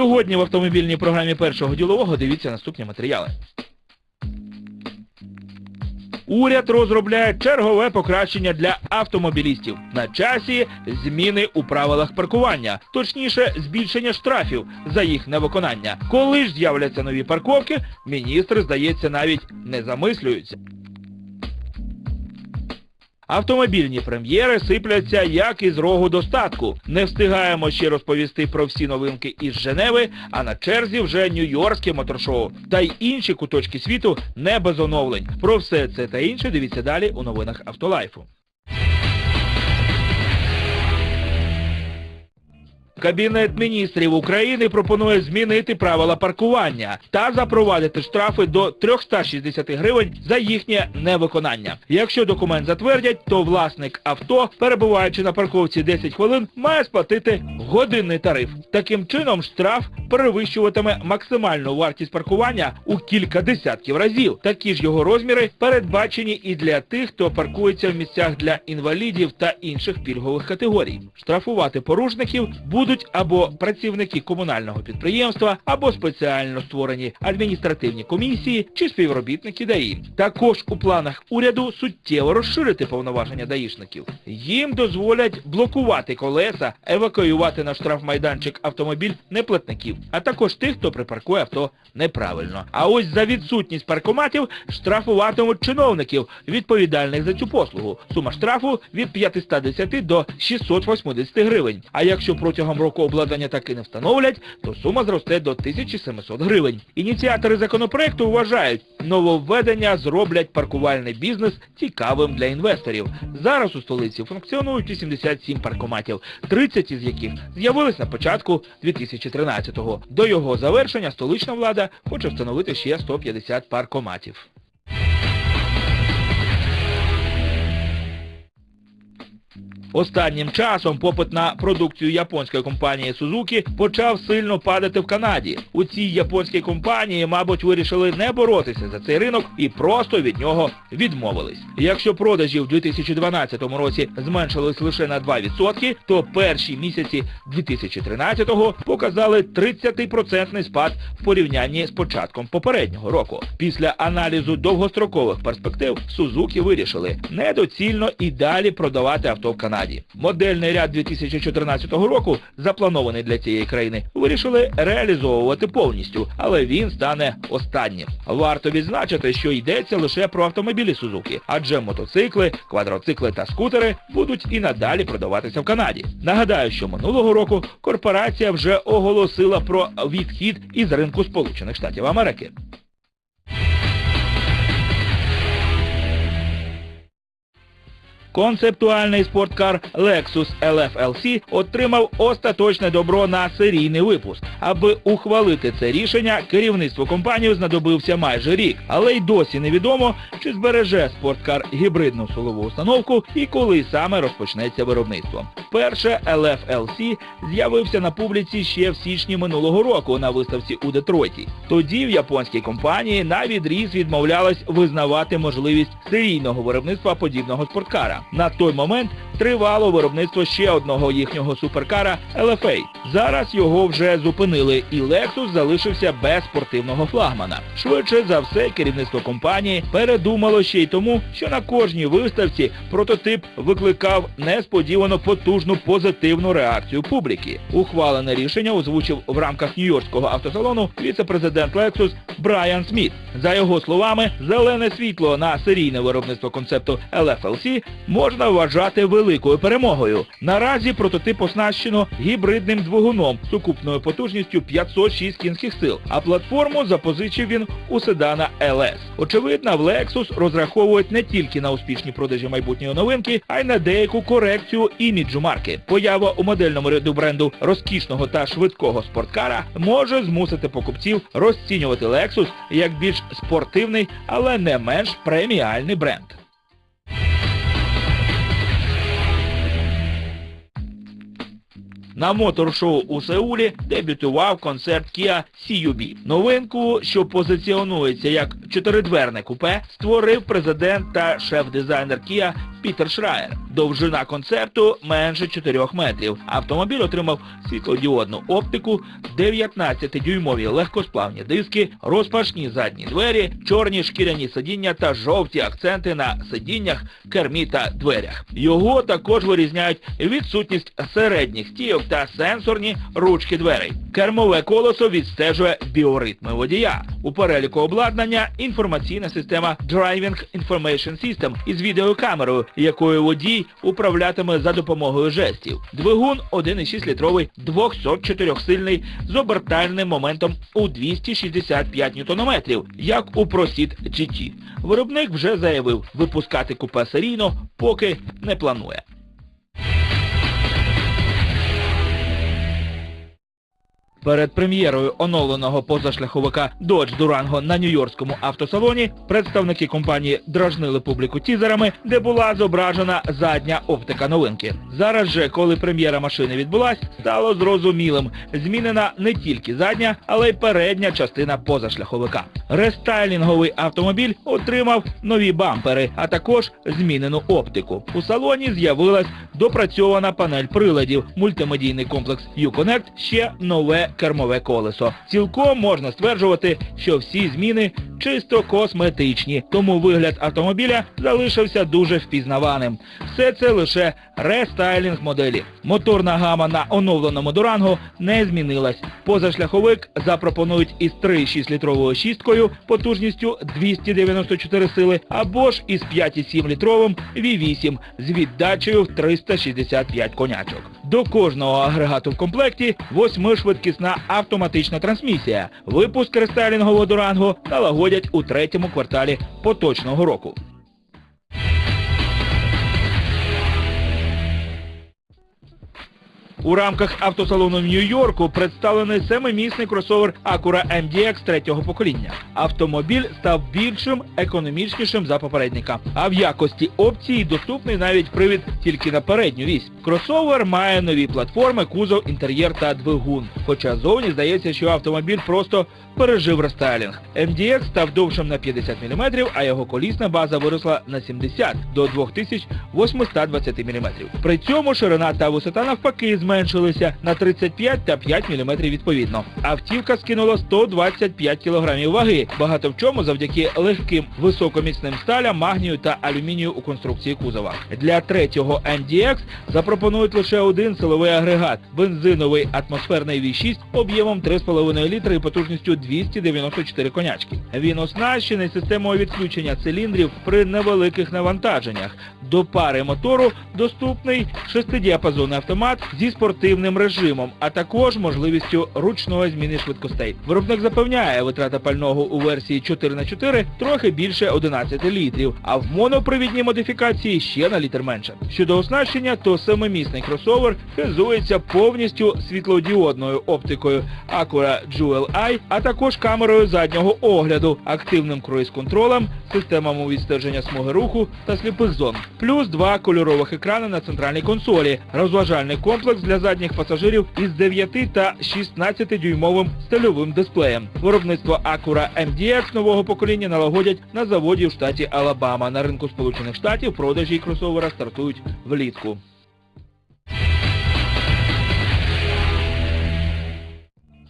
Сьогодні в автомобільній програмі першого ділового дивіться наступні матеріали. Уряд розробляє чергове покращення для автомобілістів. На часі зміни у правилах паркування, точніше, збільшення штрафів за їх невиконання. Коли ж з'являться нові парковки, міністри, здається, навіть не замислюються. Автомобільні прем'єри сипляться як із рогу достатку. Не встигаємо ще розповісти про всі новинки із Женеви, а на черзі вже Нью-Йоркське моторшоу. Та й інші куточки світу не без оновлень. Про все це та інше дивіться далі у новинах Автолайфу. Кабінет міністрів України пропонує змінити правила паркування та запровадити штрафи до 360 гривень за їхнє невиконання. Якщо документ затвердять, то власник авто, перебуваючи на парковці 10 хвилин, має сплатити годинний тариф. Таким чином, штраф перевищуватиме максимальну вартість паркування у кілька десятків разів. Такі ж його розміри передбачені і для тих, хто паркується в місцях для інвалідів та інших пільгових категорій. Штрафувати порушників будуть або працівники комунального підприємства, або спеціально створені адміністративні комісії чи співробітники ДАІ. Також у планах уряду суттєво розширити повноваження даїшників. Їм дозволять блокувати колеса, евакуювати на штрафмайданчик автомобіль неплатників, а також тих, хто припаркує авто неправильно. А ось за відсутність паркоматів штрафуватимуть чиновників, відповідальних за цю послугу. Сума штрафу від 510 до 680 гривень. А якщо протягом року обладнання таки не встановлять, то сума зросте до 1700 гривень. Ініціатори законопроекту вважають, нововведення зроблять паркувальний бізнес цікавим для інвесторів. Зараз у столиці функціонують 87 паркоматів, 30 із яких з'явились на початку 2013-го. До його завершення столична влада хоче встановити ще 150 паркоматів. Останнім часом попит на продукцію японської компанії Suzuki почав сильно падати в Канаді. У цій японській компанії, мабуть, вирішили не боротися за цей ринок і просто від нього відмовились. Якщо продажі в 2012 році зменшились лише на 2%, то перші місяці 2013-го показали 30% спад в порівнянні з початком попереднього року. Після аналізу довгострокових перспектив Suzuki вирішили недоцільно і далі продавати авто в Канаді. Модельний ряд 2014 року, запланований для цієї країни, вирішили реалізовувати повністю, але він стане останнім. Варто відзначити, що йдеться лише про автомобілі Suzuki, адже мотоцикли, квадроцикли та скутери будуть і надалі продаватися в Канаді. Нагадаю, що минулого року корпорація вже оголосила про відхід із ринку Сполучених Штатів Америки. Концептуальний спорткар Lexus LFLC отримав остаточне добро на серійний випуск. Аби ухвалити це рішення, керівництво компанії знадобився майже рік. Але й досі невідомо, чи збереже спорткар гібридну силову установку і коли саме розпочнеться виробництво. Перше LFLC з'явився на публіці ще в січні минулого року на виставці у Детройті. Тоді в японській компанії на відріз відмовлялась визнавати можливість серійного виробництва подібного спорткара. На той момент тривало виробництво ще одного їхнього суперкара LFA. Зараз його вже зупинили і Lexus залишився без спортивного флагмана. Швидше за все, керівництво компанії передумало ще й тому, що на кожній виставці прототип викликав несподівано потужну позитивну реакцію публіки. Ухвалене рішення озвучив в рамках Нью-Йоркського автосалону віце-президент Lexus Брайан Сміт. За його словами, зелене світло на серійне виробництво концепту LFLC можна вважати великою перемогою. Наразі прототип оснащено гібридним двигуном сукупною потужністю 506 кінських сил, а платформу запозичив він у седана LS. Очевидно, в Lexus розраховують не тільки на успішні продажі майбутньої новинки, а й на деяку корекцію іміджу марки. Поява у модельному ряду бренду розкішного та швидкого спорткара може змусити покупців розцінювати Lexus як більш спортивний, але не менш преміальний бренд. На мотор-шоу у Сеулі дебютував концерт Kia CUB. Новинку, що позиціонується як чотиридверне купе, створив президент та шеф-дизайнер Kia Пітер Шраєр. Довжина концерту менше 4 метрів. Автомобіль отримав світлодіодну оптику, 19-дюймові легкосплавні диски, розпашні задні двері, чорні шкіряні сидіння та жовті акценти на сидіннях, кермі та дверях. Його також вирізняють відсутність середніх стійок та сенсорні ручки дверей. Кермове колесо відстежує біоритми водія. У переліку обладнання інформаційна система Driving Information System із відеокамерою, якою водій управлятиме за допомогою жестів. Двигун 1,6 літровий 204-сильний з обертальним моментом у 265 Нм, як у Proceed GT. Виробник вже заявив, випускати купе серійно поки не планує. Перед прем'єрою оновленого позашляховика Dodge Durango на Нью-Йоркському автосалоні представники компанії дражнили публіку тізерами, де була зображена задня оптика новинки. Зараз же, коли прем'єра машини відбулась, стало зрозумілим, змінена не тільки задня, але й передня частина позашляховика. Рестайлінговий автомобіль отримав нові бампери, а також змінену оптику. У салоні з'явилась допрацьована панель приладів, мультимедійний комплекс Uconnect, ще нове кермове колесо. Цілком можна стверджувати, що всі зміни чисто косметичні, тому вигляд автомобіля залишився дуже впізнаваним. Все це лише рестайлінг моделі. Моторна гама на оновленому Дуранго не змінилась. Позашляховик запропонують із 3,6 літровою шісткою потужністю 294 сили або ж із 5,7 літровим V8 з віддачею в 365 конячок. До кожного агрегату в комплекті восьмишвидкісна автоматична трансмісія. Випуск рестайлінгового Дуранго налагодять у третьому кварталі поточного року. У рамках автосалону в Нью-Йорку представлений семимісний кросовер Acura MDX третього покоління. Автомобіль став більшим, економічнішим за попередника. А в якості опції доступний навіть привід тільки на передню вісь. Кросовер має нові платформи, кузов, інтер'єр та двигун. Хоча зовні здається, що автомобіль просто пережив рестайлінг. MDX став довшим на 50 мм, а його колісна база виросла на 70 до 2820 мм. При цьому ширина та висота навпаки зменшилися на 35 та 5 мм відповідно. Автівка скинула 125 кг ваги, багато в чому завдяки легким високоміцним сталям, магнію та алюмінію у конструкції кузова. Для третього MDX запропонують лише один силовий агрегат – бензиновий атмосферний V6 об'ємом 3,5 літри і потужністю 294 конячки. Він оснащений системою відключення циліндрів при невеликих навантаженнях. До пари мотору доступний шестидіапазонний автомат зі спортивним режимом, а також можливістю ручної зміни швидкостей. Виробник запевняє, витрата пального у версії 4х4 трохи більше 11 літрів, а в монопривідній модифікації ще на літр менше. Щодо оснащення, то семимісний кросовер хизується повністю світлодіодною оптикою Acura Jewel Eye, а також камерою заднього огляду, активним круїз-контролем, системами відстеження смуги руху та сліпих зон. Плюс два кольорових екрани на центральній консолі, розважальний комплекс для задніх пасажирів із 9 та 16 дюймовим стильовим дисплеєм. Виробництво Acura MDX нового покоління налагодять на заводі в штаті Алабама. На ринку Сполучених Штатів продажі кросовера стартують влітку.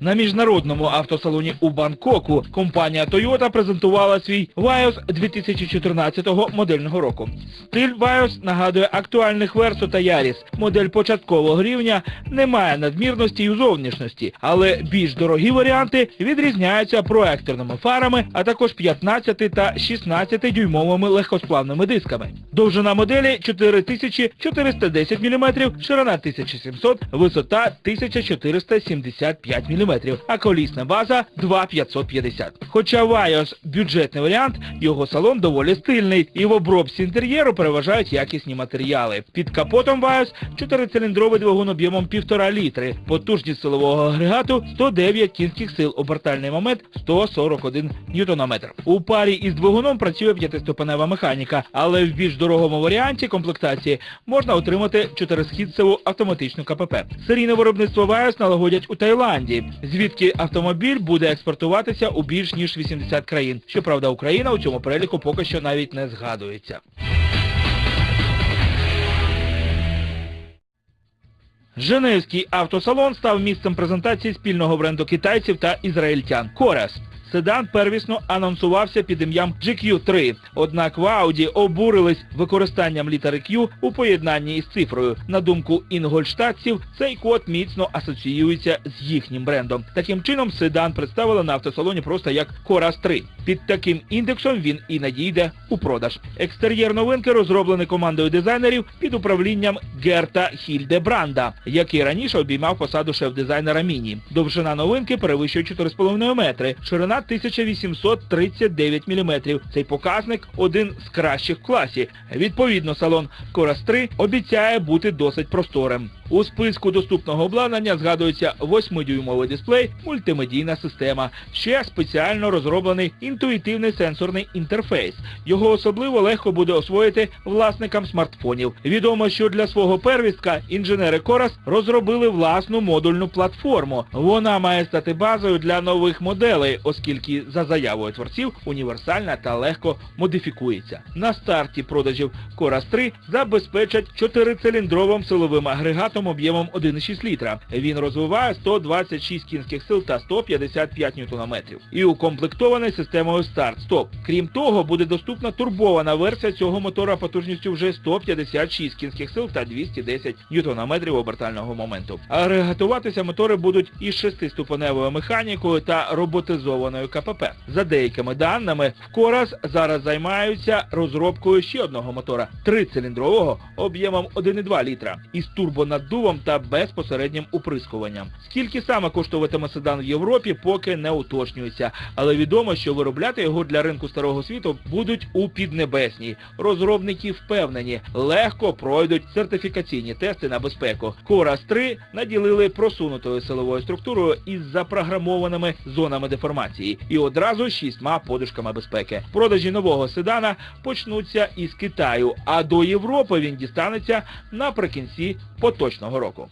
На міжнародному автосалоні у Бангкоку компанія Toyota презентувала свій Vios 2014 модельного року. Стиль Vios нагадує актуальних Verso та Yaris. Модель початкового рівня не має надмірності і зовнішності, але більш дорогі варіанти відрізняються проекторними фарами, а також 15 та 16 дюймовими легкосплавними дисками. Довжина моделі 4410 мм, ширина 1700, висота 1475 мм, а колісна база 2550. Хоча Vios бюджетний варіант, його салон доволі стильний і в обробці інтер'єру переважають якісні матеріали. Під капотом Vios 4-циліндровий двигун об'ємом 1,5 літри, потужність силового агрегату 109 кінських сил, обертальний момент 141 ньютонометр. У парі із двигуном працює п'ятиступенева механіка, але в більш дорогому варіанті комплектації можна отримати чотирисхідцеву автоматичну КПП. Серійне виробництво Vios налагодять у Таїланді, звідки автомобіль буде експортуватися у більш ніж 80 країн. Щоправда, Україна у цьому переліку поки що навіть не згадується. Женевський автосалон став місцем презентації спільного бренду китайців та ізраїльтян Корест. Седан первісно анонсувався під ім'ям GQ3, однак в Audi обурились використанням літери Q у поєднанні із цифрою. На думку інгольштатців, цей код міцно асоціюється з їхнім брендом. Таким чином, седан представили на автосалоні просто як Coras 3. Під таким індексом він і надійде у продаж. Екстер'єр новинки розроблений командою дизайнерів під управлінням Герта Хільдебранда, який раніше обіймав посаду шеф-дизайнера Міні. Довжина новинки перевищує 4,5 метри, ширина 1839 мм. Цей показник один з кращих в класі. Відповідно, салон Корас 3 обіцяє бути досить просторим. У списку доступного обладнання згадується 8-дюймовий дисплей, мультимедійна система, ще спеціально розроблений інтуїтивний сенсорний інтерфейс. Його особливо легко буде освоїти власникам смартфонів. Відомо, що для свого первістка інженери Корас розробили власну модульну платформу. Вона має стати базою для нових моделей, оскільки за заявою творців універсальна та легко модифікується. На старті продажів Корас 3 забезпечать чотирициліндровим силовим агрегатом об'ємом 1,6 літра. Він розвиває 126 кінських сил та 155 ньютонометрів. І укомплектований системою старт-стоп. Крім того, буде доступна турбована версія цього мотора потужністю вже 156 кінських сил та 210 ньютонометрів обертального моменту. Агрегатуватися мотори будуть із шестиступеневою механікою та роботизованою КПП. За деякими даними, в Корас зараз займаються розробкою ще одного мотора трициліндрового об'ємом 1,2 літра із турбонаддувом та безпосереднім уприскуванням. Скільки саме коштуватиме седан в Європі, поки не уточнюється, але відомо, що виробляти його для ринку старого світу будуть у Піднебесній. Розробники впевнені, легко пройдуть сертифікаційні тести на безпеку. Корас 3 наділили просунутою силовою структурою із запрограмованими зонами деформації і одразу шістьма подушками безпеки. Продажі нового седана почнуться із Китаю, а до Європи він дістанеться наприкінці поточного року.